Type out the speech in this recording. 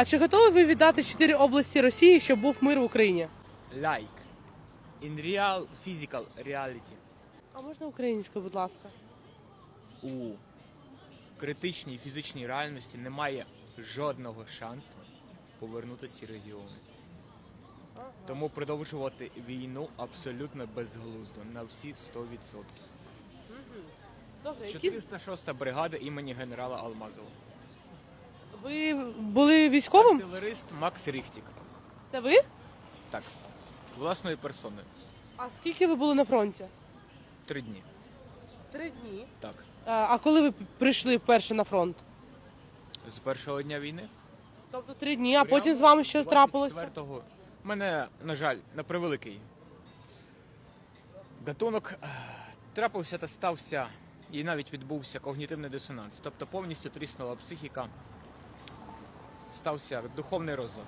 А чи готові ви віддати чотири області Росії, щоб був мир в Україні? Like. In real physical reality. А можна українською, будь ласка? У критичній фізичній реальності немає жодного шансу повернути ці регіони. Тому продовжувати війну абсолютно безглуздо на всі 100%. Добре, які... 406 бригада імені генерала Алмазова. Ви були військовим? Артилерист Макс Ріхтік. Це ви? Так, власною персоною. А скільки ви були на фронті? Три дні. Три дні. Так. А, а коли ви прийшли вперше на фронт? З першого дня війни. Тобто три дні, а потім з вами що трапилося? 24-го. Мене, на жаль, на превеликий гатунок е, трапився та стався, і навіть відбувся когнітивний дисонанс. Тобто повністю тріснула психіка, стався духовний розлад.